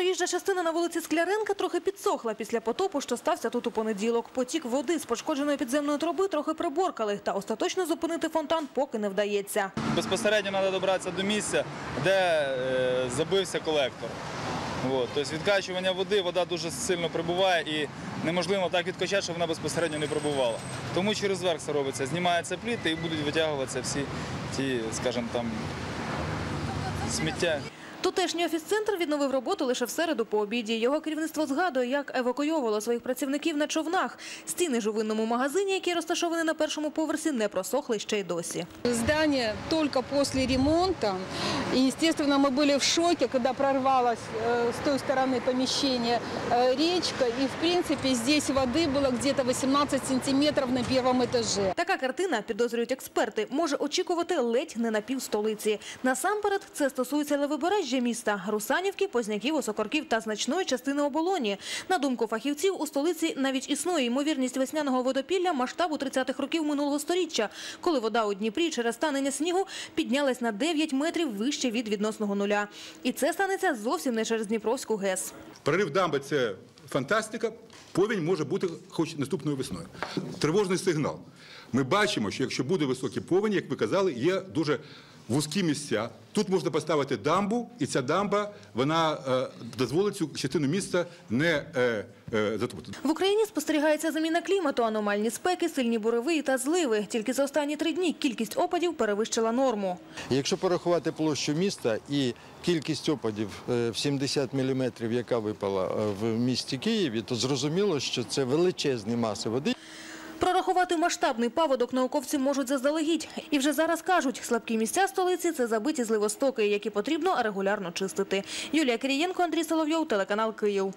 Проїжджа частина на вулиці Скляренка трохи підсохла після потопу, що стався тут у понеділок. Потік води з пошкодженої підземної труби трохи приборкали, та остаточно зупинити фонтан поки не вдається. Безпосередньо треба добратися до місця, де е, забився колектор. Тобто відкачування води, вода дуже сильно прибуває і неможливо так відкачати, щоб вона безпосередньо не прибувала. Тому через верх це робиться. Знімаються пліти і будуть витягуватися всі ті, скажімо сміття. Тутешній офіс-центр відновив роботу лише в середу по обіді. Його керівництво згадує, як евакуйовувало своїх працівників на човнах. Стіни ж у винному магазині, який розташований на першому поверсі, не просохли ще й досі. Здание только после ремонта. И, естественно, мы были в шоке, когда прорвалась э, с той стороны помещения э, речка. И, в принципе, здесь воды было где-то 18 сантиметров на первом этаже. Така картина, підозрюють експерти, може очікувати ледь не на пів столиці. Насамперед, це стосується левобережжя міста, Русанівки, Позняків, Осокорків та значної частини оболоні. На думку фахівців, у столиці навіть існує ймовірність весняного водопілля масштабу 30-х років минулого сторіччя, коли вода у Дніпрі через станення снігу піднялась на 9 метрів вище від відносного нуля. І це станеться зовсім не через Дніпровську ГЕС. Прорив дамби це фантастика. Повінь може бути хоч наступною весною. Тривожний сигнал. Ми бачимо, що якщо буде високий повінь, як ви казали, є дуже вузькі місця. Тут можна поставити дамбу, і ця дамба вона е, дозволить цю частину міста не е, е, затопити. В Україні спостерігається заміна клімату, аномальні спеки, сильні буреви та зливи. Тільки за останні три дні кількість опадів перевищила норму. Якщо порахувати площу міста і кількість опадів е, в 70 мм, яка випала е, в місті Києві, то зрозуміло, що це величезні маси води. Прорахувати масштабний паводок науковці можуть заздалегідь. І вже зараз кажуть, слабкі місця столиці – це забиті зливостоки, які потрібно регулярно чистити. Юлія Кирієнко, Андрій Соловйов, телеканал «Київ».